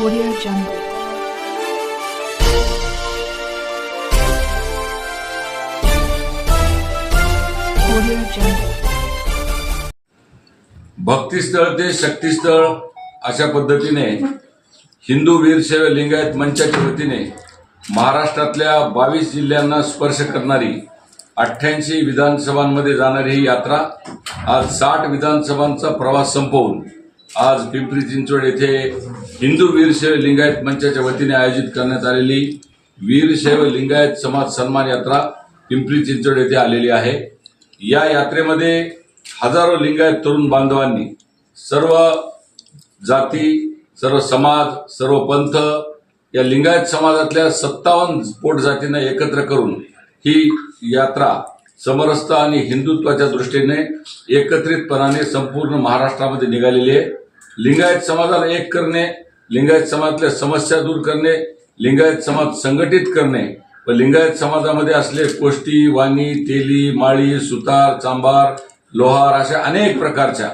Audio Jungle. Audio भक्तिस्थळ ते शक्तिस्थळ अशा पद्धतीने हिंदू वीरशैव लिंगायत मंचाच्या वतीने महाराष्ट्रातल्या बावीस जिल्ह्यांना स्पर्श करणारी अठ्ठ्याऐंशी विधानसभांमध्ये जाणारी ही यात्रा आज साठ विधानसभांचा प्रवास संपवून आज पिंपरी चिंचवड येथे हिंदू वीरशैव लिंगायत मंचाच्या वतीने आयोजित करण्यात आलेली वीरशैव लिंगायत समाज सन्मान यात्रा पिंपरी चिंचवड येथे आलेली आहे. या यात्रेमध्ये हजारो लिंगायत तरुण बांधवांनी सर्व जाती सर्व समाज सर्व पंथ या लिंगायत समाजातल्या सत्तावन्न पोट जातींना एकत्र करून ही यात्रा समरसता आणि हिंदुत्वाच्या दृष्टीने एकत्रितपणाने संपूर्ण महाराष्ट्रामध्ये निघालेली आहे. लिंगायत समाजाला एक करणे लिंगायत समाजातल्या समस्या दूर करणे लिंगायत समाज संघटित करणे व लिंगायत समाजामध्ये असले कोष्टी वाणी तेली माळी सुतार चांभार लोहार अशा अनेक प्रकारच्या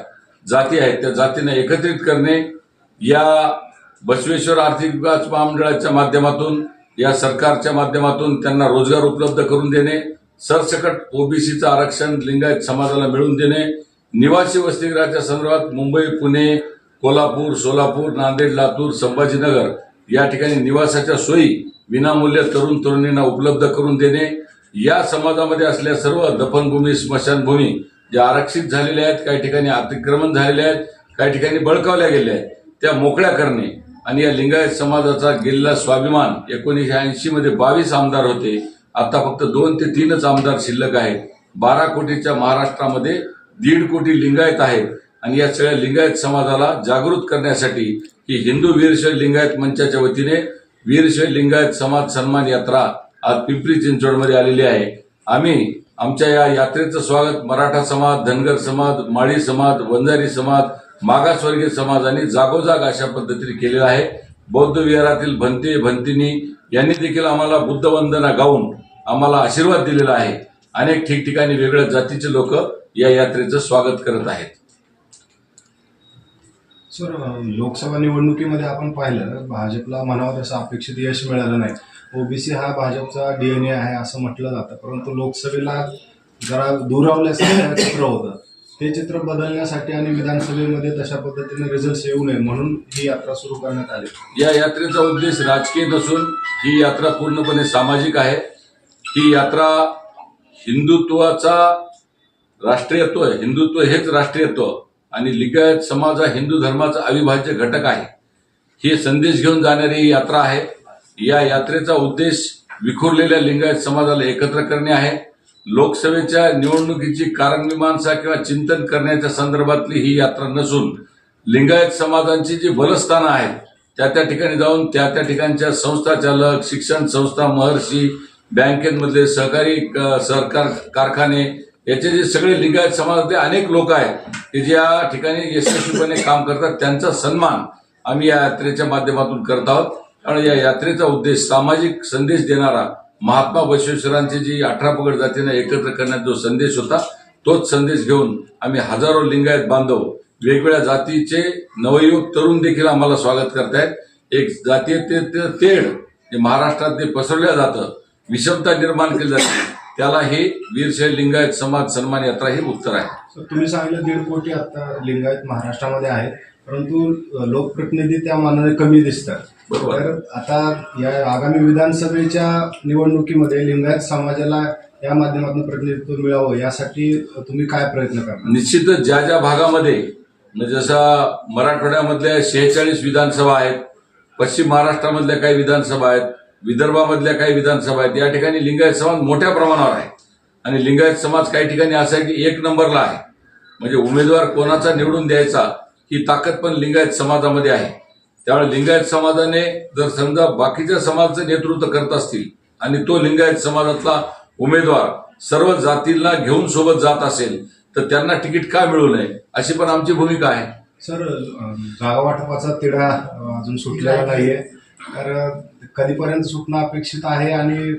जाती आहेत. त्या जातींना एकत्रित करणे या बसवेश्वर आर्थिक विकास महामंडळाच्या माध्यमातून या सरकारच्या माध्यमातून त्यांना रोजगार उपलब्ध करून देणे सरसकट ओबीसीचं आरक्षण लिंगायत समाजाला मिळवून देणे निवासी वसतिगृहाच्या संदर्भात मुंबई पुणे कोल्हापूर सोलापूर नांदेड लातूर संभाजीनगर या ठिकाणी निवासाच्या सोयी विनामूल्य तरुण तरुणींना उपलब्ध करून देणे या समाजामध्ये असलेल्या सर्व दफनभूमी स्मशानभूमी ज्या आरक्षित झालेल्या आहेत काही ठिकाणी अतिक्रमण झालेले आहेत काही ठिकाणी बळकावल्या गेल्या आहेत त्या मोकळ्या करणे. आणि या लिंगायत समाजाचा गेलेला स्वाभिमान एकोणीसशे ऐंशीमध्ये बावीस आमदार होते. आता फक्त दोन ते तीनच आमदार शिल्लक आहेत. बारा कोटीच्या महाराष्ट्रामध्ये दीड कोटी लिंगायत आहेत. आणि या सगळ्या लिंगायत समाजाला जागृत करण्यासाठी ही हिंदू वीरशैव लिंगायत मंचाच्या वतीने वीरशैव लिंगायत समाज सन्मान यात्रा आज पिंपरी चिंचवडमध्ये आलेली आहे. आम्ही आमच्या या यात्रेचं स्वागत मराठा समाज धनगर समाज माळी समाज वंजारी समाज मागासवर्गीय समाजाने जागोजाग अशा पद्धतीने केलेलं आहे. बौद्ध विहारातील भंते भंतिनी यांनी देखील आम्हाला बुद्ध वंदना गाऊन आम्हाला आशीर्वाद दिलेला आहे. अनेक ठिकठिकाणी वेगळ्या जातीचे लोक या यात्रेचं स्वागत करत आहेत. सर लोकसभा निवडणुकीमध्ये आपण पाहिलं भाजपला म्हणावं तसं अपेक्षित यश मिळालं नाही. ओबीसी हा भाजपचा डीएनए आहे असं म्हटलं जातं परंतु लोकसभेला जरा दुरावल्यासारखं चित्र होतं. ते चित्र बदलण्यासाठी आणि विधानसभेमध्ये तशा पद्धतीने रिझल्ट येऊ नये म्हणून ही यात्रा सुरू करण्यात आली. या यात्रेचा उद्देश राजकीय नसून ही यात्रा पूर्णपणे सामाजिक आहे. ही यात्रा हिंदुत्वाचा राष्ट्रीयत्व आहे. हिंदुत्व हेच राष्ट्रीयत्व. आणि लिंगायत समाज हा हिंदू धर्माचा अविभाज्य घटक आहे. हे संदेश घेऊन जाणारी ही यात्रा आहे. या यात्रेचा उद्देश विखुरलेल्या लिंगायत समाजाला एकत्र करणे आहे. लोकसभेच्या निवडणुकीची कारणमीमांसा किंवा चिंतन करण्याच्या संदर्भातली ही यात्रा नसून लिंगायत समाजांची जी बलस्थानं आहेत त्या त्या ठिकाणी जाऊन त्या त्या ठिकाणच्या संस्था चालक शिक्षण संस्था महर्षी बँकेमधले सहकारी सहकार कारखाने याचे जे सगळे लिंगायत समाजातले अनेक लोक आहेत की ज्या ठिकाणी यशस्वीपणे काम करतात त्यांचा सन्मान आम्ही या यात्रेच्या माध्यमातून करत आहोत. कारण या यात्रेचा उद्देश सामाजिक संदेश देणारा महात्मा बसवेश्वरांची जी अठरा पगड जातींना एकत्र करण्याचा जो संदेश होता तोच संदेश घेऊन आम्ही हजारो लिंगायत बांधव. वेगवेगळ्या जातीचे नवयुवक तरुण देखील आम्हाला स्वागत करतायत. एक जातीय ते ते तेढ जे महाराष्ट्रात ते पसरवलं जातं विषमता निर्माण केली जाते. त्याला हे वीरशैव लिंगायत समाज सन्मान यात्रा हे उत्तर आहे. तुम्ही सांगितलं दीड कोटी आता लिंगायत महाराष्ट्रामध्ये आहेत परंतु लोकप्रतिनिधी त्या मानाने कमी दिसतात. बरोबर. आता या आगामी विधानसभेच्या निवडणुकीमध्ये लिंगायत समाजाला या माध्यमातून प्रतिनिधित्व मिळावं यासाठी तुम्ही काय प्रयत्न करणार? निश्चितच ज्या ज्या भागामध्ये म्हणजे जसा मराठवाड्यामधल्या शेहेचाळीस विधानसभा आहेत पश्चिम महाराष्ट्रामधल्या काही विधानसभा आहेत विदर्भामधल्या काही विधानसभा आहेत. या ठिकाणी लिंगायत समाज मोठ्या प्रमाणावर आहे. आणि लिंगायत समाज काही ठिकाणी असा आहे की एक नंबरला आहे. म्हणजे उमेदवार कोणाचा निवडून द्यायचा ही ताकद पण लिंगायत समाजामध्ये आहे. त्यामुळे लिंगायत समाजाने जर समजा बाकीच्या समाजाचं नेतृत्व करत असतील आणि तो लिंगायत समाजातला उमेदवार सर्व जातींना घेऊन सोबत जात असेल तर त्यांना तिकीट का मिळू नये अशी पण आमची भूमिका आहे. सर अ, जागा वाटपाचा तिढा अजून सुटलेला नाहीये. तर कधीपर्यंत सुटणं अपेक्षित आहे आणि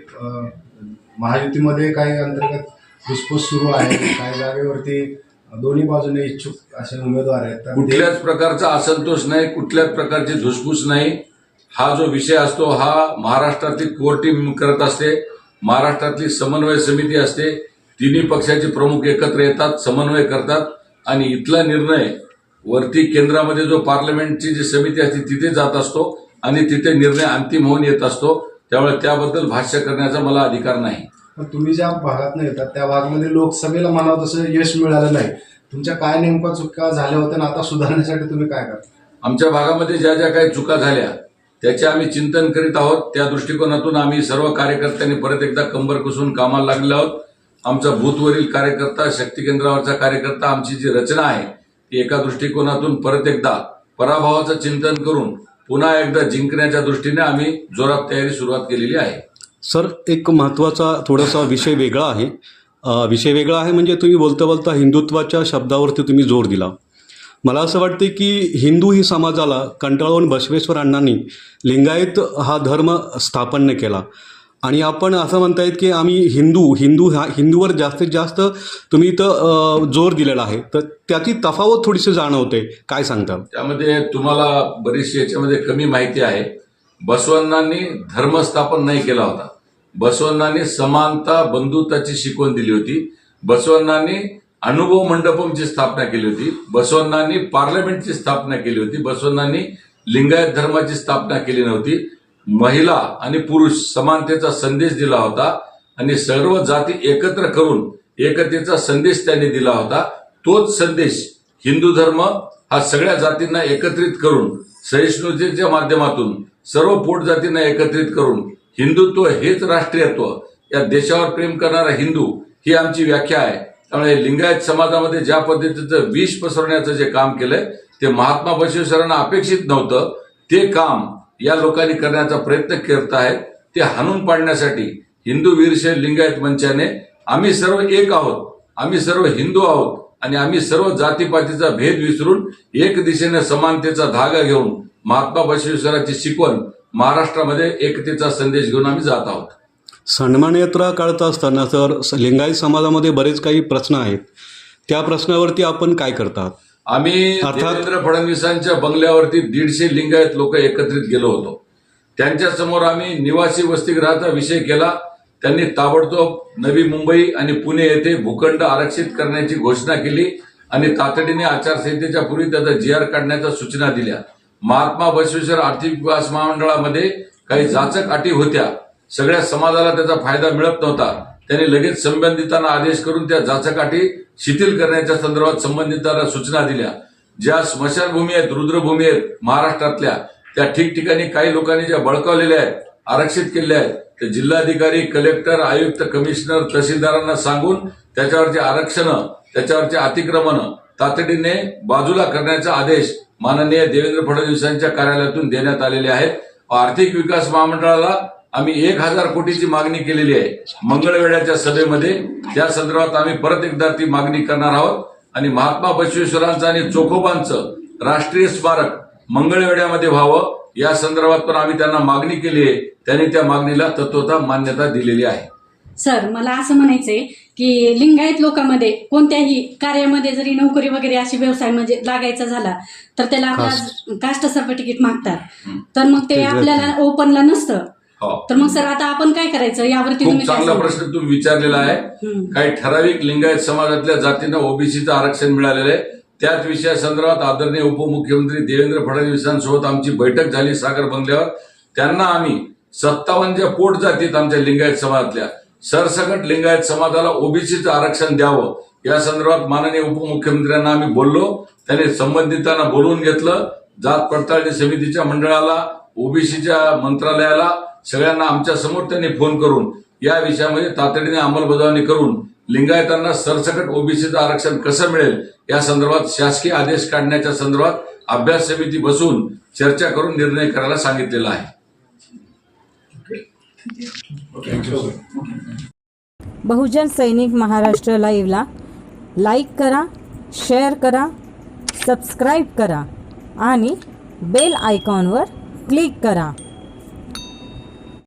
महायुतीमध्ये काही अंतर्गत घुसपूस सुरू आहे काही जागेवरती दोन्ही बाजूने इच्छुक असे उमेदवार आहेत. कुठल्याच प्रकारचा असंतोष नाही कुठल्याच प्रकारची धुसफूस नाही. हा जो विषय असतो हा महाराष्ट्रातली कोर टीम करत असते महाराष्ट्रातली समन्वय समिती असते तिन्ही पक्षाचे प्रमुख एकत्र येतात समन्वय करतात आणि इथला निर्णय वरती केंद्रामध्ये जो पार्लमेंटची जी समिती असते तिथे जात असतो. आणि तिथे निर्णय अंतिम होऊन येत असतो त्यामुळे त्याबद्दल भाष्य करण्याचा मला अधिकार नाही. पण तुम्ही ज्या भागात येतात त्या भागामध्ये लोकसभेला म्हणावं तसं यश मिळालं नाही. तुमच्या काय नेमका चुका झाल्या होत्या आणि आता सुधारण्यासाठी तुम्ही काय करता? आमच्या भागामध्ये ज्या ज्या काही चुका झाल्या त्याचे आम्ही चिंतन करीत आहोत. त्या दृष्टिकोनातून आम्ही सर्व कार्यकर्त्यांनी परत एकदा कंबर कुसून कामाला लागले आहोत. आमचा बूथवरील कार्यकर्ता शक्ती केंद्रावरचा कार्यकर्ता आमची जी रचना आहे ती एका दृष्टिकोनातून परत एकदा पराभवाचं चिंतन करून पुन्हा एकदा जिंकण्याच्या दृष्टीने आम्ही जोरात तयारी सुरुवात केलेली आहे. सर एक महत्त्वाचा थोडासा विषय वेगळा आहे. विषय वेगळा आहे म्हणजे तुम्ही बोलता बोलता हिंदुत्वाच्या शब्दावरती तुम्ही जोर दिला. मला असं वाटते की हिंदू ही समाजाला कंटाळून बसवेश्वर अण्णांनी लिंगायत हा धर्म स्थापन केला. आणि आपण असं म्हणतायत की आम्ही हिंदू हिंदू हा हिंदूवर जास्तीत जास्त तुम्ही इथं जोर दिलेला आहे. तर त्याची तफावत थोडीशी जाणवते. काय सांगता? त्यामध्ये तुम्हाला बरीचशी याच्यामध्ये कमी माहिती आहे. बसवण्णांनी धर्मस्थापन नाही केला होता. बसवण्णांनी समानता बंधुताची शिकवण दिली होती. बसवण्णांनी अनुभव मंडपमची स्थापना केली होती. बसवण्णांनी पार्लमेंटची स्थापना केली होती. बसवण्णांनी लिंगायत धर्माची स्थापना केली नव्हती. महिला आणि पुरुष समानतेचा संदेश दिला होता आणि सर्व जाती एकत्र करून एकतेचा संदेश त्यांनी दिला होता. तोच संदेश हिंदू धर्म हा सगळ्या जातींना एकत्रित करून सहिष्णुतेच्या माध्यमातून सर्व पोट जातींना एकत्रित करून हिंदुत्व हेच राष्ट्रीयत्व या देशावर प्रेम करणारा हिंदू ही आमची व्याख्या आहे. त्यामुळे लिंगायत समाजामध्ये ज्या पद्धतीचं विष पसरवण्याचं जे काम केलंय ते महात्मा बसवेश्वरांना अपेक्षित नव्हतं. ते काम या लोकांनी करण्याचा प्रयत्न करत आहेत ते हाणून पाडण्यासाठी हिंदू वीरशैव लिंगायत मंचाने आम्ही सर्व एक आहोत आम्ही सर्व हिंदू आहोत आणि आम्ही सर्व जातीपातीचा भेद विसरून एक दिशेने समानतेचा धागा घेऊन महात्मा बसवेश्वराची शिकवण महाराष्ट्रामध्ये एकतेचा संदेश घेऊन आम्ही जात आहोत. सन्मान यात्रा काढत असताना सर लिंगायत समाजामध्ये बरेच काही प्रश्न आहेत. त्या प्रश्नावरती आपण काय करतात? आम्ही देवेंद्र फडणवीसांच्या बंगल्यावरती दीडशे लिंगायत लोक एकत्रित गेलो होतो. त्यांच्यासमोर आम्ही निवासी वसतिगृहाचा विषय केला. त्यांनी ताबडतोब नवी मुंबई आणि पुणे येथे भूखंड आरक्षित करण्याची घोषणा केली आणि तातडीने आचारसंहितेच्या पूर्वी त्याचा जी आर काढण्याच्या सूचना दिल्या. महात्मा बसवेश्वर आर्थिक विकास महामंडळामध्ये काही जाचक अटी होत्या. सगळ्या समाजाला त्याचा फायदा मिळत नव्हता. त्यांनी लगेच संबंधितांना आदेश करून त्या जाचकाठी शिथिल करण्याच्या संदर्भात संबंधितांना सूचना दिल्या. ज्या स्मशानभूमी आहेत रुद्रभूमी आहेत महाराष्ट्रातल्या त्या ठिकठिकाणी काही लोकांनी ज्या बळकावलेल्या आहेत आरक्षित केलेल्या आहेत ते जिल्हाधिकारी कलेक्टर आयुक्त कमिशनर तहसीलदारांना सांगून त्याच्यावरचे आरक्षण त्याच्यावरचे अतिक्रमण तातडीने बाजूला करण्याचा आदेश माननीय देवेंद्र फडणवीसांच्या कार्यालयातून देण्यात आलेले आहेत. आर्थिक विकास महामंडळाला आम्ही एक हजार कोटीची मागणी केलेली आहे. मंगळवेढ्याच्या सभेमध्ये त्या संदर्भात आम्ही परत एकदा ती मागणी करणार आहोत. आणि महात्मा बसवेश्वरांचं आणि चोखोबांचं राष्ट्रीय स्मारक मंगळवेढ्यामध्ये व्हावं या संदर्भात पण आम्ही त्यांना मागणी केली आहे. त्यांनी त्या मागणीला तत्वता मान्यता दिलेली आहे. सर मला असं म्हणायचंय की लिंगायत लोकांमध्ये कोणत्याही कार्यामध्ये जरी नोकरी वगैरे अशी व्यवसाय म्हणजे लागायचा झाला तर त्याला आपला कास्ट सर्टिफिकेट मागतात. तर मग ते आपल्याला ओपनला नसतं. तर मग सर आता आपण काय करायचं? यावरती खूप तुम्ही काय चांगला? प्रश्न तुम्ही विचारलेला आहे. हम्म. काही ठराविक लिंगायत समाजातल्या जातींना ओबीसीचं आरक्षण मिळालेलं आहे. त्याच विषयासंदर्भात आदरणीय उपमुख्यमंत्री देवेंद्र फडणवीसांसोबत आमची बैठक झाली सागर बंगल्यावर. त्यांना आम्ही सत्तावन्न ज्या पोट जातीत आमच्या लिंगायत समाजातल्या सरसकट लिंगायत समाजाला ओबीसीचं आरक्षण द्यावं या संदर्भात माननीय उपमुख्यमंत्र्यांना आम्ही बोललो. त्यांनी संबंधितांना बोलवून घेतलं. जात पडताळणी समितीच्या मंडळाला ओबीसीच्या मंत्रालयाला सगळ्यांना आमच्यासमोर त्यांनी फोन करून या विषयामध्ये तातडीने अंमलबजावणी करून लिंगायतांना सरसकट ओबीसीचं आरक्षण कसं मिळेल या संदर्भात शासकीय आदेश काढण्याच्या संदर्भात अभ्यास समिती बसून चर्चा करून निर्णय करायला सांगितलेला आहे. बहुजन सैनिक महाराष्ट्र लाईव्हला लाईक करा शेअर करा सबस्क्राईब करा आणि बेल आयकॉनवर क्लिक करा.